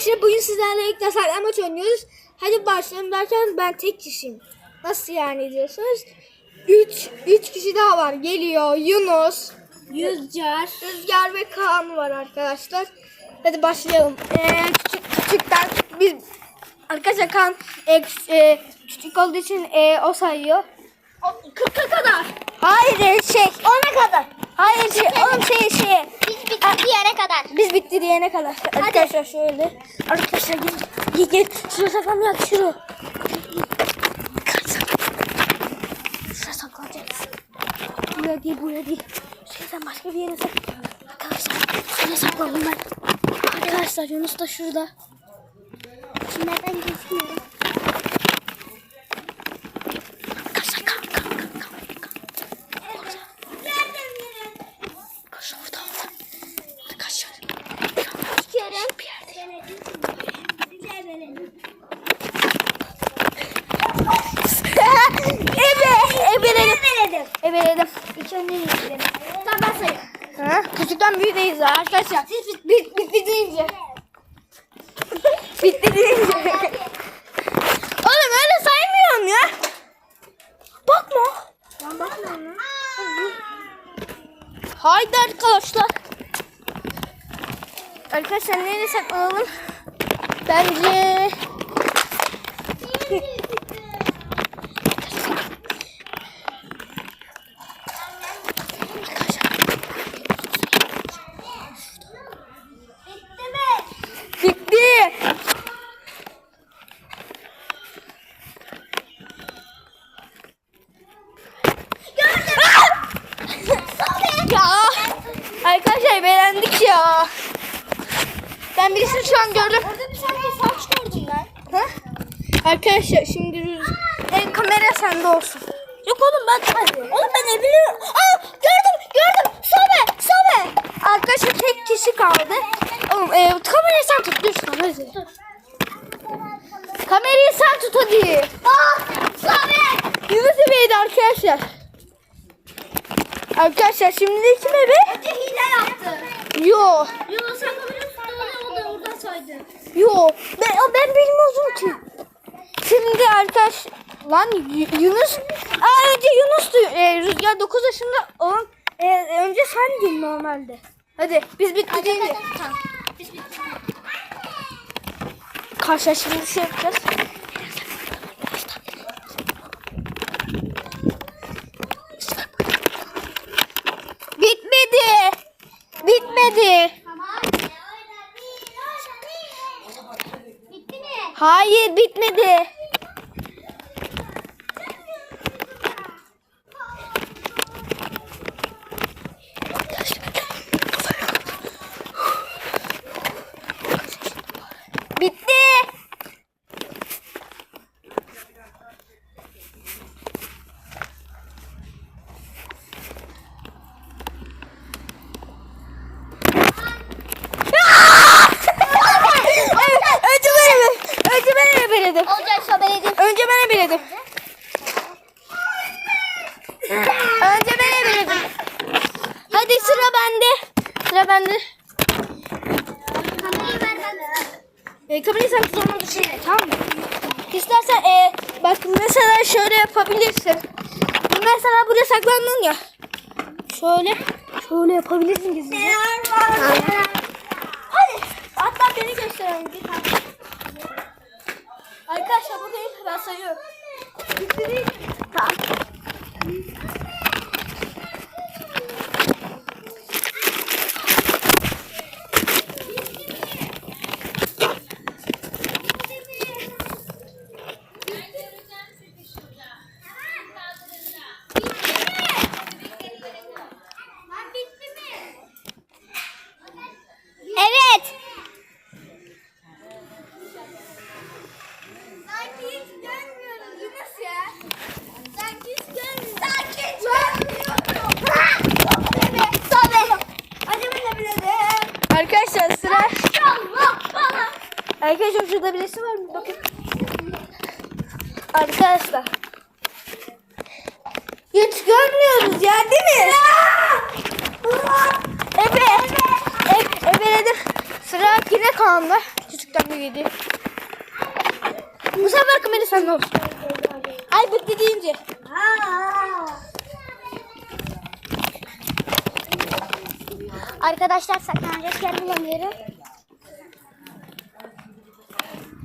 Arkadaşlar bugün sizlerle ilk defa saklambaç oynuyoruz. Hadi başlayalım derken ben tek kişiyim. Nasıl yani diyorsunuz? 3 3 kişi daha var. Geliyor Yunus, Yüzcar. Rüzgar ve Kaan var arkadaşlar. Hadi başlayalım. Ee, küçük küçükten biz arkadaşlar Kaan e, e, küçük olduğu için e, o sayıyor. 40'a kadar. Hayır e, şey 10'a kadar. Hayır şey, oğlum şey şey. Bitti yere kadar. Biz bitti diyene kadar. Arkadaşlar şöyle. Arkadaşlar gel. Gel gel. Şuraya saklanmayak şuraya. Şuraya saklanacağız. Buraya değil buraya değil. Şuradan başka bir yere saklan. Arkadaşlar şuraya saklandım ben. Arkadaşlar Yunus da şurada. Şimdi ben gözükmüyorum. Arkadaşlar kalk kalk kalk kalk. kalk. Arkadaşlar orada orada. Arkadaşlar. Şu an bir yerde. Ebe, ebeledim. Ebeledim. Önce ebeledim. Tamam ben sayıyorum. Ha? Küçükten büyüğdeyiz arkadaşlar. Bit, bit, bitti deyince. bitti deyince. Oğlum öyle saymıyorum ya. Bakma. Ben bakmıyorum. Haydi arkadaşlar. Arkadaşlar nereye saklanalım? Bence... Bitti mi? Bitti. ya beğendik ya. Ben birisini şu an gördüm. Orada bir saç gördüm ben. Ha? Arkadaşlar şimdi rüz- e, kamera sende olsun. Yok oğlum ben Oğlum ben ne biliyorum. Aa gördüm gördüm. Sobe sobe. Arkadaşlar tek kişi kaldı. Oğlum e, kamerayı sen tut lütfen hadi. Kamerayı sen tut hadi. Aa! Sobe! Yunus Bey'di arkadaşlar. Arkadaşlar şimdi de kim ebe? Önce hile yaptı. Yo. Yunus sen kamerayı tuttun o da oradan saydı. Yo. Ben, ben bilmiyordum ki. Şimdi arkadaş lan Yunus Aa, önce Yunus'tu. Ee, Rüzgar 9 yaşında olan e, önce sendin normalde. Hadi biz bitti değil mi? Biz bitti. Karşıya şimdi şey yapacağız. Bitmedi. Bitmedi. Tamam. Bitti mi? Hayır bitmedi. Bitti. önce ben önce ben ebeledim. Olcay sobeledim. Önce ben ebeledim. Önce ben ebeledim. Hadi sıra bende. Sıra bende. Kamerayı ver ben. E, kamerayı sen tutma bir şey tamam mı? İstersen e, bak mesela şöyle yapabilirsin. Mesela buraya saklandın ya. Şöyle. Şöyle yapabilirsin gizlice. Hadi. Hatta beni gösterelim. Bir tane. Arkadaşlar buradayım. Ben sayıyorum. Tamam. Lan bitti mi? Evet. Sanki hiç görmüyorum Yunus ya. Sanki hiç görmüyorum. Sanki hiç görmüyorum. Sobe. Sobe. Hadi ben de biledim. Arkadaşlar sıra. Allah bana. Arkadaşlar şurada birisi var mı? Bakın. Arkadaşlar. Hiç görmüyoruz ya değil mi? Ebe. Ebe. Ebeledim. Sıra yine kaldı. Küçükten büyüdü. Bu sefer kamera sende olsun. Ay bitti deyince. Arkadaşlar saklanacak yer bulamıyorum.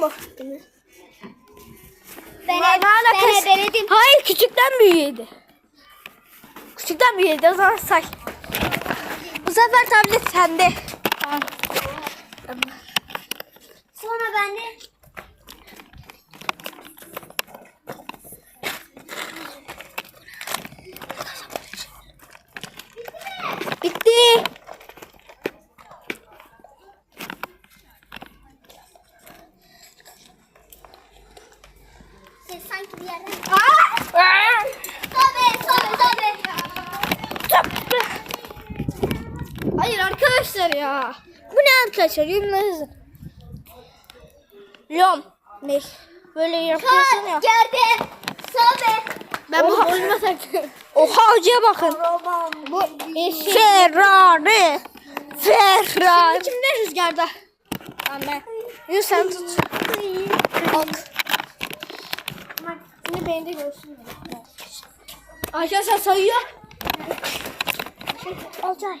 musun? Ben, ben ebeledim. Hayır küçükten büyüğüydü. Küçükten büyüğüydü o zaman say. Bu sefer tablet sende. Sonra ben de Bitti. ses sanki bir yerden. Aa! Sobe, sobe, sobe. Hayır arkadaşlar ya. Bu ne? Yorumlarınızı. Lom. Ne? Böyle yapıyorsun ya. Geldim. Sobe. Ben bu boynuma takıyorum. Oha hocaya bakın. Bu Ferrari. Ferrari. Şimdi kimde rüzgarda? Tamam ben. Yunus sen tut. Bak. Şimdi beni de görsün. Arkadaşlar sayıyor. Olcay.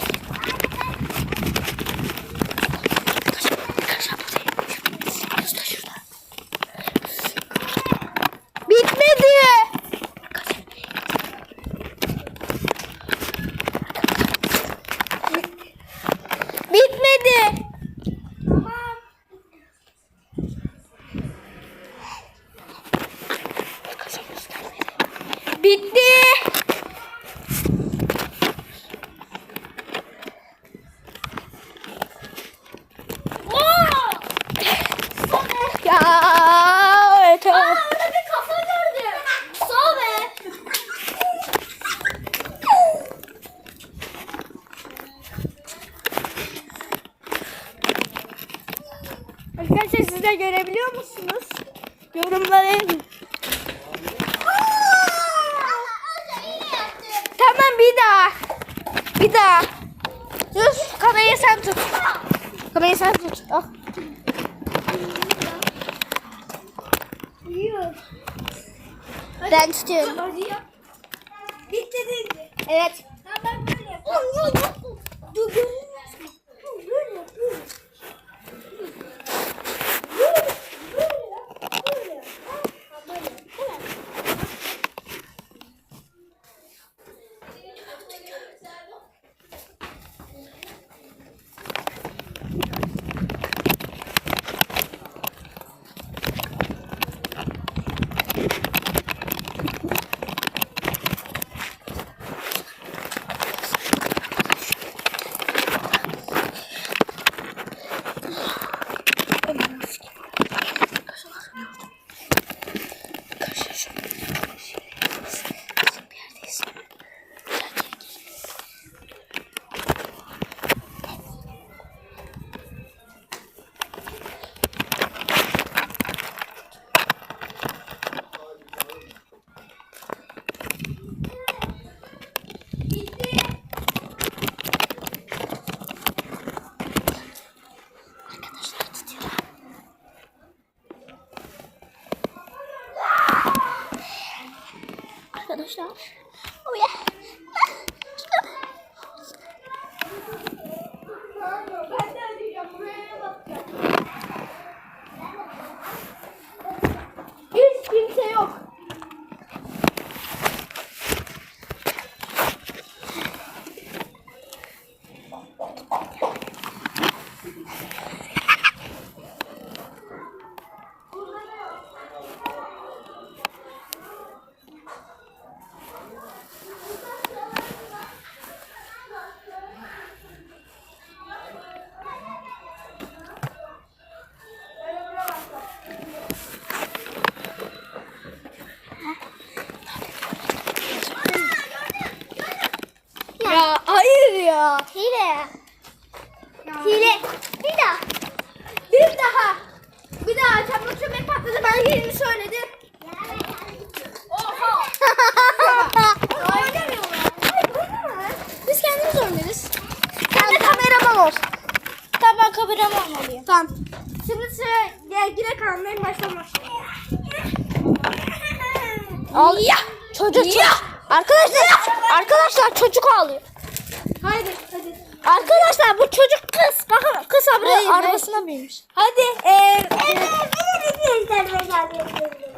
Bir daha. Dur kamerayı sen tut. Kamerayı sen tut. Ah. Ben tutuyorum. Bitti dedi. Evet. Ha ben böyle yapıyorum. Dur görünmüyor mu? 的时候，哦耶！Ya. Çocuk. Ya. Arkadaşlar. Arkadaşlar çocuk ağlıyor. Haydi hadi. Arkadaşlar bu çocuk kız. Bakın kız Hayır, arabasına binmiş. Hadi. Ee, Kameraman da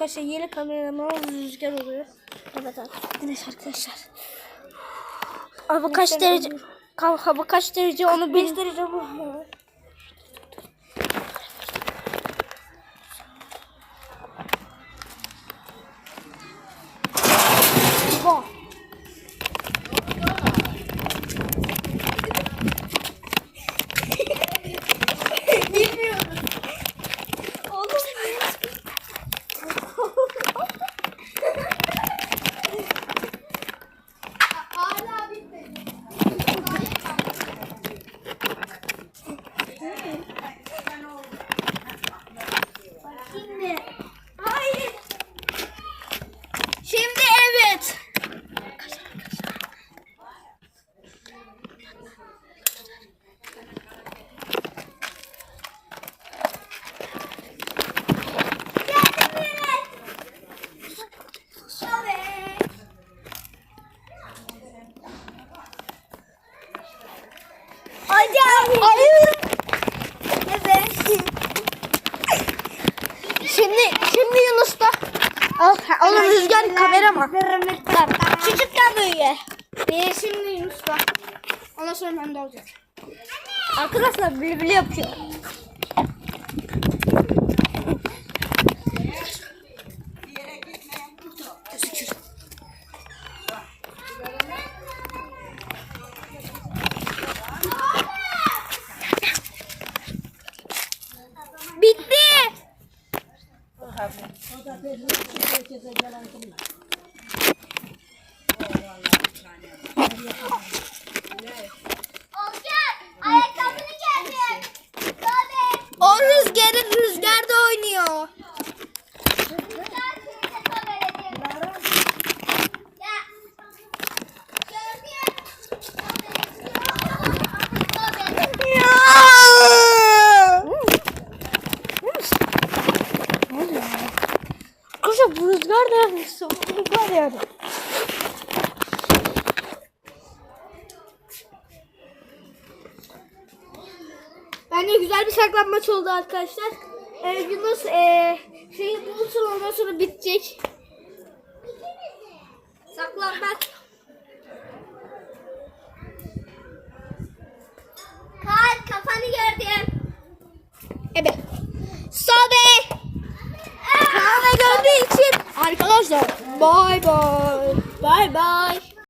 Arkadaşlar yeni kameraman rüzgar oluyor. Evet arkadaşlar. Güneş arkadaşlar. Hava kaç derece? Hava kaç derece onu bil. 5 derece bu. Bak. Bilmiyorum. Oğlum. Hala bitmedi. Şimdi. Hayır. Şimdi evet. Hocam. Hayır. Evet. Şimdi şimdi Yunus da. Al, oğlum Rüzgar kameraman. Küçükten büyüğe. Bir şimdi Yunus da. Ondan sonra ben de olacak. Arkadaşlar bili yapıyor. Bitti. Olcan ayakkabını getir. Tabii. O rüzgarın rüzgarda oynuyor. Arkadaşlar bu rüzgar da soğuk rüzgar yani. Bence güzel bir saklanmaç oldu arkadaşlar. Ee, Yunus ee, şeyi bulursun ondan sonra bitecek. Saklanmaç. Kalp kafanı gördüm. Evet. Sobe. Kahve gördüğü için arkadaşlar bye bye. Bye bye.